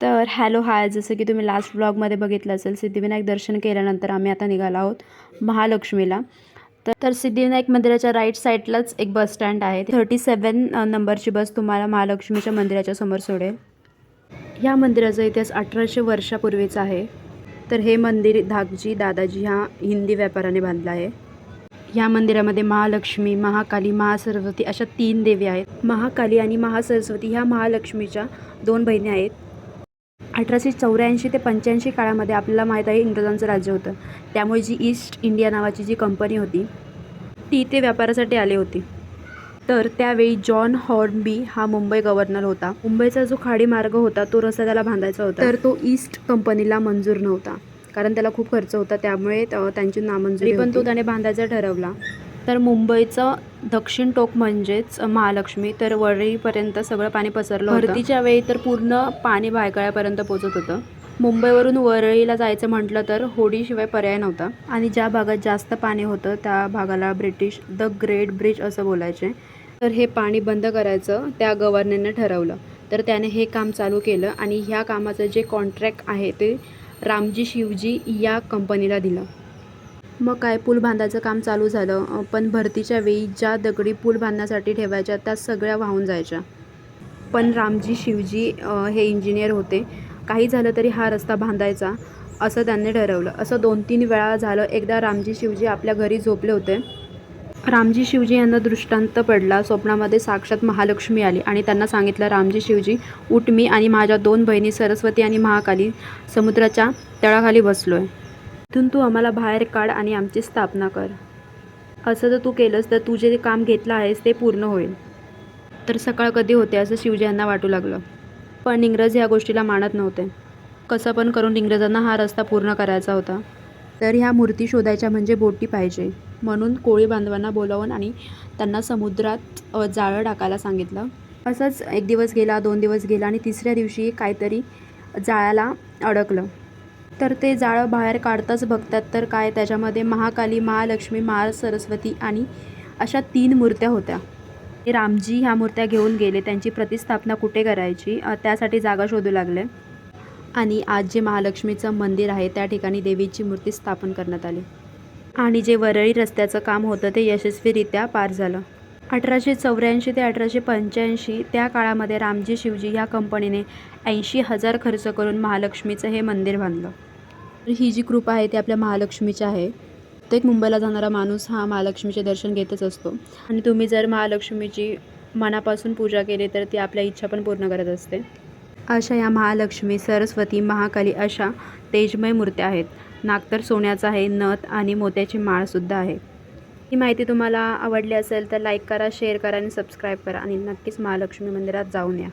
तर hello hi. जसं की तुम्ही लास्ट ब्लॉगमध्ये बघितलं असेल सिद्धिविनायक दर्शन केल्यानंतर आम्ही आता निघालो आहोत महालक्ष्मीला. तर तर सिद्धिविनायक मंदिराच्या राईट साईडलाच एक बस स्टँड आहे. थर्टी सेवन नंबरची बस तुम्हाला महालक्ष्मीच्या मंदिराच्या समोर सोडेल. ह्या मंदिराचा इतिहास अठराशे वर्षापूर्वीचा आहे. तर हे मंदिर धाकजी दादाजी ह्या हिंदी व्यापाराने बांधलं आहे. ह्या मंदिरामध्ये महालक्ष्मी महाकाली महासरस्वती अशा तीन देवी आहेत. महाकाली आणि महासरस्वती ह्या महालक्ष्मीच्या दोन बहिणी आहेत. अठराशे चौऱ्याऐंशी ते पंच्याऐंशी काळामध्ये आपल्याला माहीत आहे इंग्रजांचं राज्य होतं. त्यामुळे जी ईस्ट इंडिया नावाची जी कंपनी होती ती इथे व्यापारासाठी आली होती. तर त्यावेळी जॉन हॉर्नबी हा मुंबई गव्हर्नर होता. मुंबईचा जो खाडी मार्ग होता तो रस्ता त्याला बांधायचा होता. तर तो ईस्ट कंपनीला मंजूर नव्हता. कारण त्याला खूप खर्च होता त्यामुळे त- त्यांची नामंजुरी पण तो त्याने बांधायचा ठरवला. तर मुंबईचं दक्षिण टोक म्हणजेच महालक्ष्मी तर वरळीपर्यंत सगळं पाणी पसरलं भरतीच्या वेळी तर पूर्ण पाणी बायकळ्यापर्यंत पोचत होतं. मुंबईवरून वरळीला जायचं म्हटलं तर होडीशिवाय पर्याय नव्हता. आणि ज्या भागात जास्त पाणी होतं त्या भागाला ब्रिटिश द ग्रेट ब्रिज असं बोलायचे. तर हे पाणी बंद करायचं त्या गव्हर्नरने ठरवलं. तर त्याने हे काम चालू केलं आणि ह्या कामाचं जे कॉन्ट्रॅक्ट आहे ते रामजी शिवजी या कंपनीला दिलं. मग काय पूल बांधायचं काम चालू झालं. पण भरतीच्या वेळी ज्या दगडी पूल बांधण्यासाठी ठेवायच्या त्या सगळ्या वाहून जायच्या. पण रामजी शिवजी हे इंजिनियर होते. काही झालं तरी हा रस्ता बांधायचा असं त्यांनी ठरवलं. असं दोन तीन वेळा झालं. एकदा रामजी शिवजी आपल्या घरी झोपले होते. रामजी शिवजी यांना दृष्टांत पडला. स्वप्नामध्ये साक्षात महालक्ष्मी आली आणि त्यांना सांगितलं रामजी शिवजी उठ मी आणि माझ्या दोन बहिणी सरस्वती आणि महाकाली समुद्राच्या तळाखाली बसलो आहे इथून तू आम्हाला बाहेर काढ आणि आमची स्थापना कर. असं जर तू केलंस तर तू जे काम घेतलं आहेस ते पूर्ण होईल. तर सकाळ कधी होते असं शिवजी यांना वाटू लागलं. पण इंग्रज ह्या गोष्टीला मानत नव्हते. कसं पण करून इंग्रजांना हा रस्ता पूर्ण करायचा होता. तर ह्या मूर्ती शोधायच्या म्हणजे बोटी पाहिजे. म्हणून कोळी बांधवांना बोलावून आणि त्यांना समुद्रात जाळं टाकायला सांगितलं. असंच एक दिवस गेला दोन दिवस गेला आणि तिसऱ्या दिवशी काहीतरी जाळ्याला अडकलं. तर ते जाळं बाहेर काढताच बघतात. तर काय त्याच्यामध्ये? महाकाली महालक्ष्मी महासरस्वती आणि अशा तीन मूर्त्या होत्या. रामजी ह्या मूर्त्या घेऊन गेले. त्यांची प्रतिस्थापना कुठे करायची? त्यासाठी जागा शोधू लागले. आणि आज जे महालक्ष्मीचं मंदिर आहे त्या ठिकाणी देवीची मूर्ती स्थापन करण्यात आली. आणि जे वरळी रस्त्याचं काम होतं ते यशस्वीरित्या पार झालं. अठराशे चौऱ्याऐंशी ते अठराशे पंच्याऐंशी त्या काळामध्ये रामजी शिवजी ह्या कंपनीने ऐंशी हजार खर्च करून महालक्ष्मीचं हे मंदिर बांधलं. ही जी कृपा आहे ती आपल्या महालक्ष्मीची आहे. प्रत्येक मुंबईला जाणारा माणूस हा महालक्ष्मीचे दर्शन घेतच असतो. आणि तुम्ही जर महालक्ष्मीची मनापासून पूजा केली तर ती आपल्या इच्छा पण पूर्ण करत असते. अशा या महालक्ष्मी सरस्वती महाकाली अशा तेजमय मूर्त्या आहेत. नागतर सोन्याचं आहे नथ आणि मोत्याची माळसुद्धा आहे. ही माहिती तुम्हाला आवडली असेल तर लाईक करा शेअर करा आणि सबस्क्राईब करा. आणि नक्कीच महालक्ष्मी मंदिरात जाऊन या.